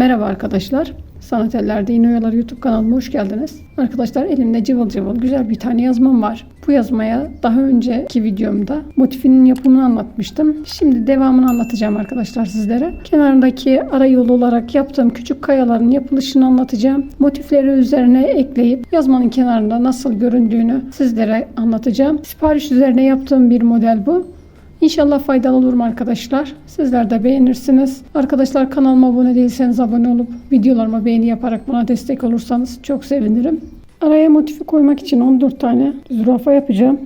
Merhaba arkadaşlar. Sanat Ellerde İğne Oyaları YouTube kanalıma hoş geldiniz. Arkadaşlar elimde cıvıl cıvıl güzel bir tane yazmam var. Bu yazmaya daha önceki videomda motifinin yapımını anlatmıştım. Şimdi devamını anlatacağım arkadaşlar sizlere. Kenarındaki ara yol olarak yaptığım küçük kayaların yapılışını anlatacağım. Motifleri üzerine ekleyip yazmanın kenarında nasıl göründüğünü sizlere anlatacağım. Sipariş üzerine yaptığım bir model bu. İnşallah faydalı olur mu arkadaşlar? Sizler de beğenirsiniz. Arkadaşlar kanalıma abone değilseniz abone olup videolarıma beğeni yaparak bana destek olursanız çok sevinirim. Araya motifi koymak için 14 tane zürafa yapacağım.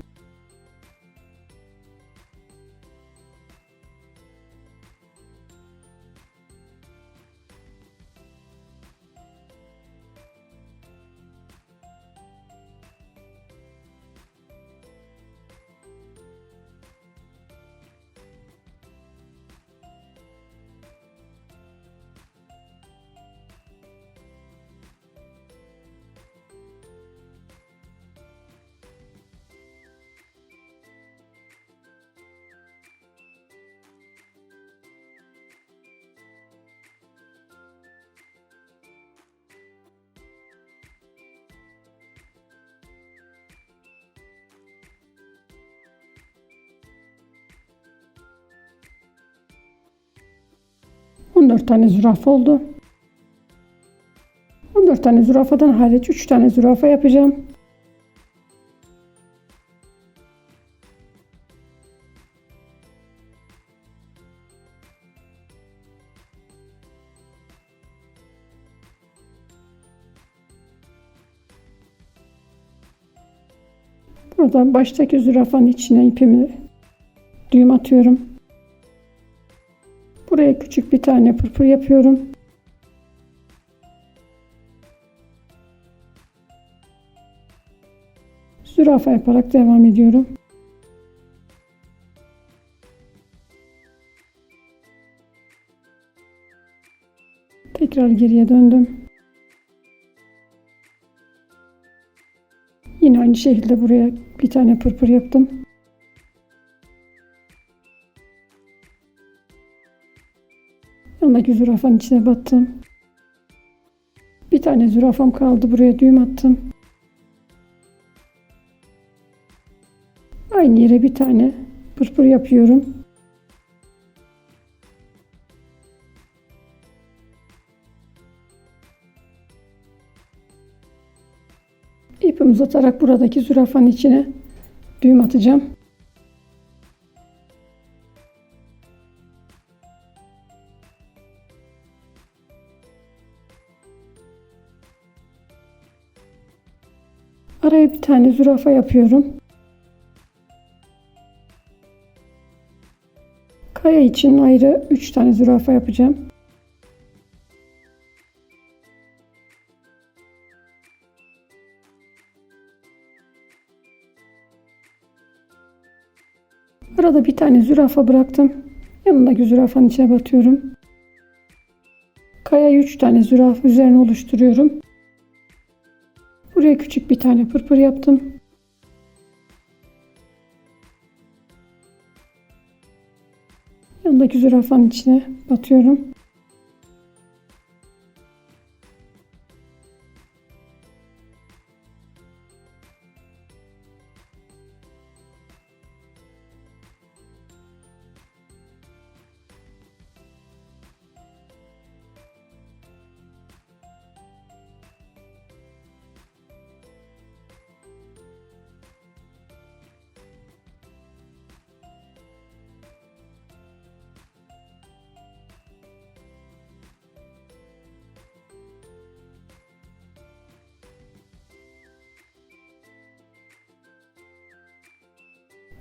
On dört tane zürafa oldu. 14 tane zürafadan hariç 3 tane zürafa yapacağım. Buradan baştaki zürafanın içine ipimi düğüm atıyorum. Buraya küçük bir tane pırpır yapıyorum. Zürafa yaparak devam ediyorum. Tekrar geriye döndüm. Yine aynı şekilde buraya bir tane pırpır yaptım. Yanındaki zürafanın içine battım. Bir tane zürafam kaldı. Buraya düğüm attım. Aynı yere bir tane pırpır yapıyorum. İpimi uzatarak buradaki zürafanın içine düğüm atacağım. Araya bir tane zürafa yapıyorum. Kaya için ayrı 3 tane zürafa yapacağım. Arada bir tane zürafa bıraktım. Yanındaki zürafanın içine batıyorum. Kaya 3 tane zürafa üzerine oluşturuyorum. Buraya küçük bir tane pırpır yaptım. Yanındaki zürafanın içine batıyorum.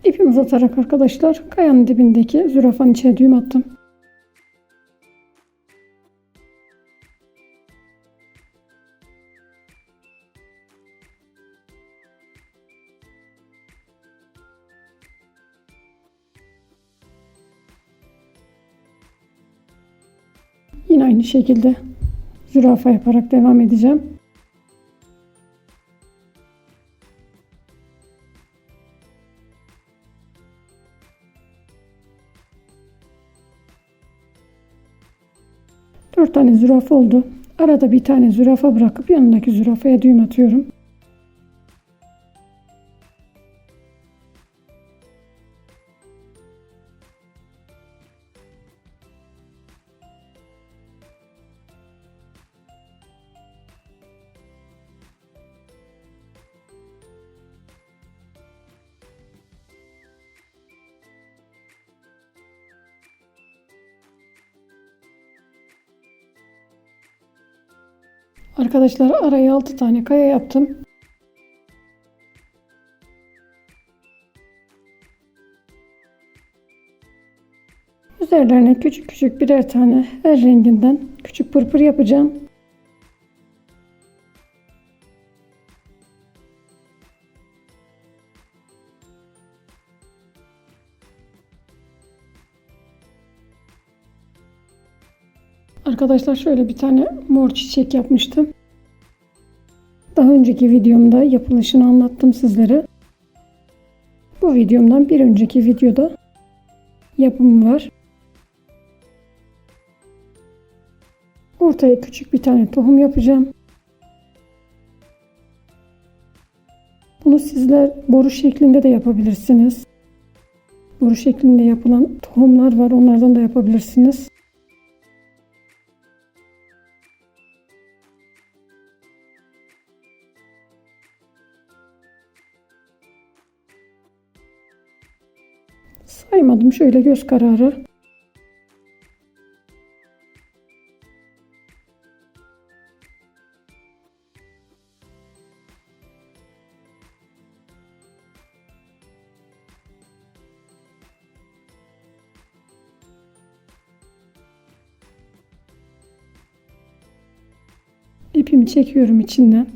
İpimi uzatarak arkadaşlar kayanın dibindeki zürafanın içine düğüm attım. Yine aynı şekilde zürafa yaparak devam edeceğim. 4 tane zürafa oldu. Arada bir tane zürafa bırakıp yanındaki zürafaya düğüm atıyorum. Arkadaşlar araya 6 tane kaya yaptım. Üzerlerine küçük küçük birer tane her renginden küçük pırpır yapacağım. Arkadaşlar şöyle bir tane mor çiçek yapmıştım. Daha önceki videomda yapılışını anlattım sizlere. Bu videomdan bir önceki videoda yapımı var. Ortaya küçük bir tane tohum yapacağım. Bunu sizler boru şeklinde de yapabilirsiniz. Boru şeklinde yapılan tohumlar var. Onlardan da yapabilirsiniz. Saymadım şöyle göz kararı. İpimi çekiyorum içinden.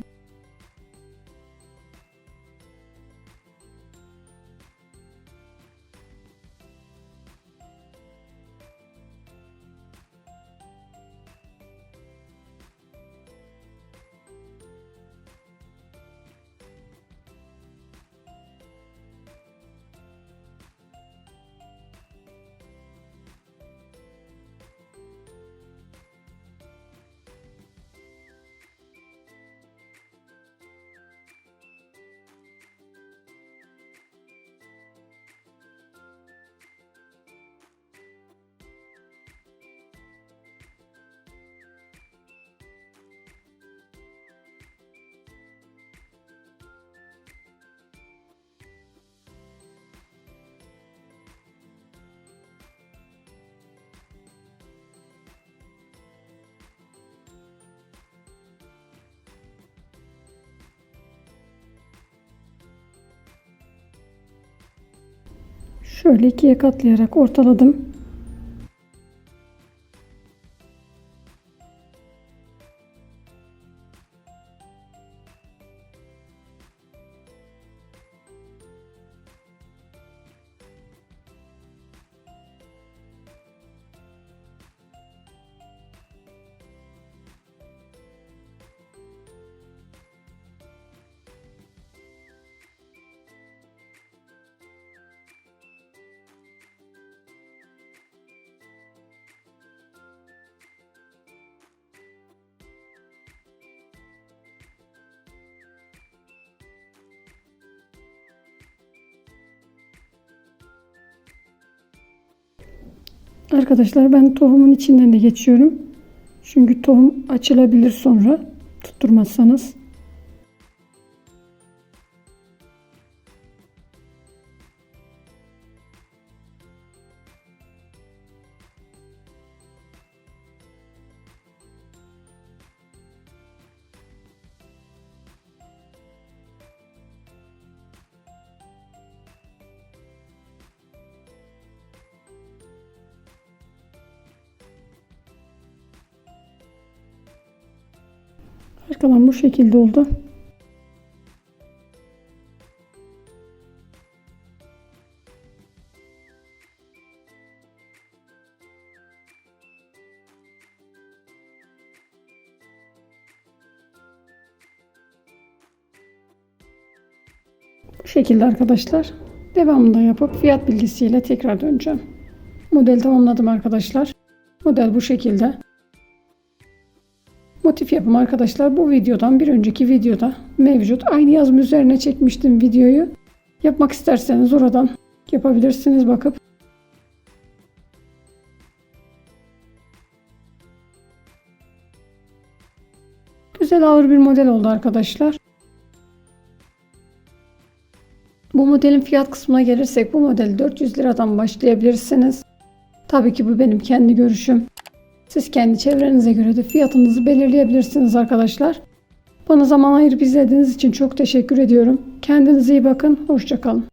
Şöyle ikiye katlayarak ortaladım. Arkadaşlar ben tohumun içinden de geçiyorum. Çünkü tohum açılabilir sonra tutturmazsanız. Arkadan bu şekilde oldu. Şekilde arkadaşlar. Devamında yapıp fiyat bilgisiyle tekrar döneceğim. Model tamamladım arkadaşlar. Model bu şekilde. Yapım arkadaşlar. Bu videodan bir önceki videoda mevcut. Aynı yazma üzerine çekmiştim videoyu. Yapmak isterseniz oradan yapabilirsiniz bakıp. Güzel ağır bir model oldu arkadaşlar. Bu modelin fiyat kısmına gelirsek bu modeli 400 liradan başlayabilirsiniz. Tabii ki bu benim kendi görüşüm. Siz kendi çevrenize göre de fiyatınızı belirleyebilirsiniz arkadaşlar. Bana zaman ayırıp izlediğiniz için çok teşekkür ediyorum. Kendinize iyi bakın. Hoşçakalın.